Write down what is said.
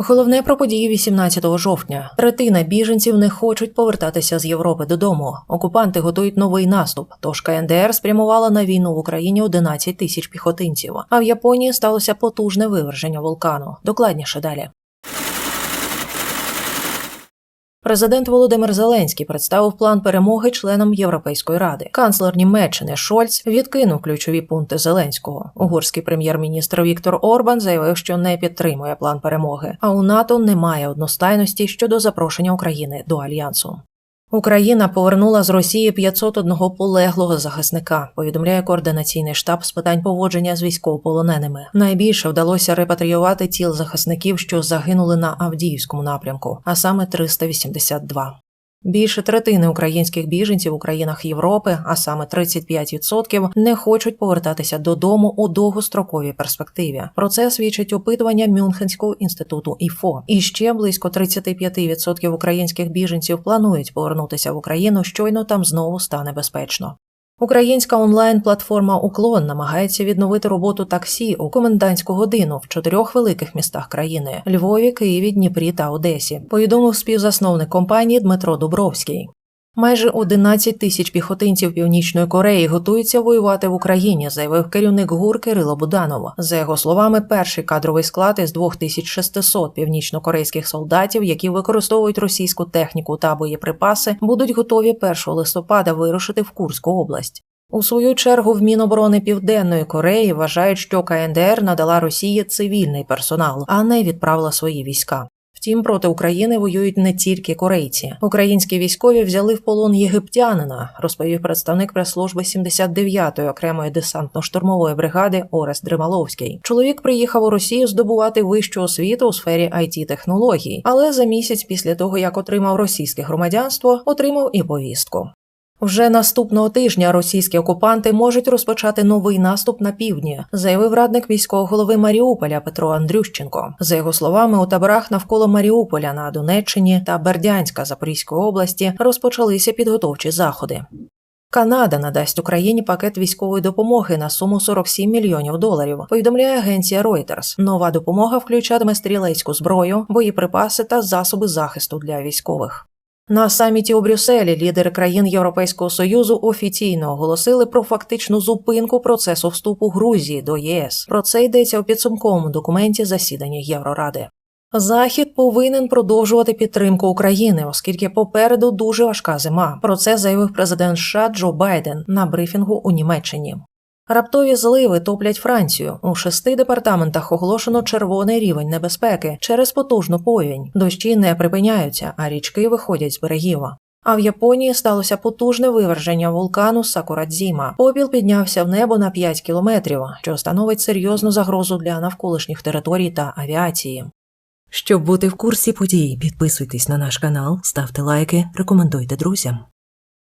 Головне про події 18 жовтня. Третина біженців не хочуть повертатися з Європи додому. Окупанти готують новий наступ. Тож КНДР спрямувала на війну в Україні 11 тисяч піхотинців. А в Японії сталося потужне виверження вулкану. Докладніше далі. Президент Володимир Зеленський представив план перемоги членам Європейської ради. Канцлер Німеччини Шольц відкинув ключові пункти Зеленського. Угорський прем'єр-міністр Віктор Орбан заявив, що не підтримує план перемоги. А у НАТО немає одностайності щодо запрошення України до альянсу. Україна повернула з Росії 501 полеглого захисника. Повідомляє координаційний штаб з питань поводження з військовополоненими. Найбільше вдалося репатріювати тіл захисників, що загинули на Авдіївському напрямку, а саме 382. Більше третини українських біженців у країнах Європи, а саме 35%, не хочуть повертатися додому у довгостроковій перспективі. Про це свідчить опитування Мюнхенського інституту ІФО. І ще близько 35% українських біженців планують повернутися в Україну, щойно там знову стане безпечно. Українська онлайн-платформа Уклон намагається відновити роботу таксі у комендантську годину в чотирьох великих містах країни Львові, Києві, Дніпрі та Одесі. Повідомив співзасновник компанії Дмитро Дубровський. Майже 11 тисяч піхотинців Північної Кореї готуються воювати в Україні, заявив керівник ГУР Кирило Буданов. За його словами, перший кадровий склад із 2600 північнокорейських солдатів, які використовують російську техніку та боєприпаси, будуть готові 1 листопада вирушити в Курську область. У свою чергу в Міноборони Південної Кореї вважають, що КНДР надала Росії цивільний персонал, а не відправила свої війська. Втім, проти України воюють не тільки корейці. Українські військові взяли в полон єгиптянина, розповів представник прес-служби 79-ї окремої десантно-штурмової бригади Орес Дрималовський. Чоловік приїхав у Росію здобувати вищу освіту у сфері it технологій, але за місяць після того, як отримав російське громадянство, отримав і повістку. Вже наступного тижня російські окупанти можуть розпочати новий наступ на півдні, заявив радник міського голови Маріуполя Петро Андрющенко. За його словами, у таборах навколо Маріуполя на Донеччині та Бердянська Запорізької області розпочалися підготовчі заходи. Канада надасть Україні пакет військової допомоги на суму 47 мільйонів доларів. Повідомляє агенція Reuters. Нова допомога включатиме стрілецьку зброю, боєприпаси та засоби захисту для військових. На саміті у Брюсселі лідери країн Європейського союзу офіційно оголосили про фактичну зупинку процесу вступу Грузії до ЄС. Про це йдеться у підсумковому документі засідання Євроради. Захід повинен продовжувати підтримку України, оскільки попереду дуже важка зима. Про це заявив президент США Джо Байден на брифінгу у Німеччині. Раптові зливи топлять Францію. У шести департаментах оголошено червоний рівень небезпеки через потужну повінь. Дощі не припиняються, а річки виходять з берегів. А в Японії сталося потужне виверження вулкану Сакурадзіма. Попіл піднявся в небо на 5 кілометрів, що становить серйозну загрозу для навколишніх територій та авіації. Щоб бути в курсі подій, підписуйтесь на наш канал, ставте лайки, рекомендуйте друзям.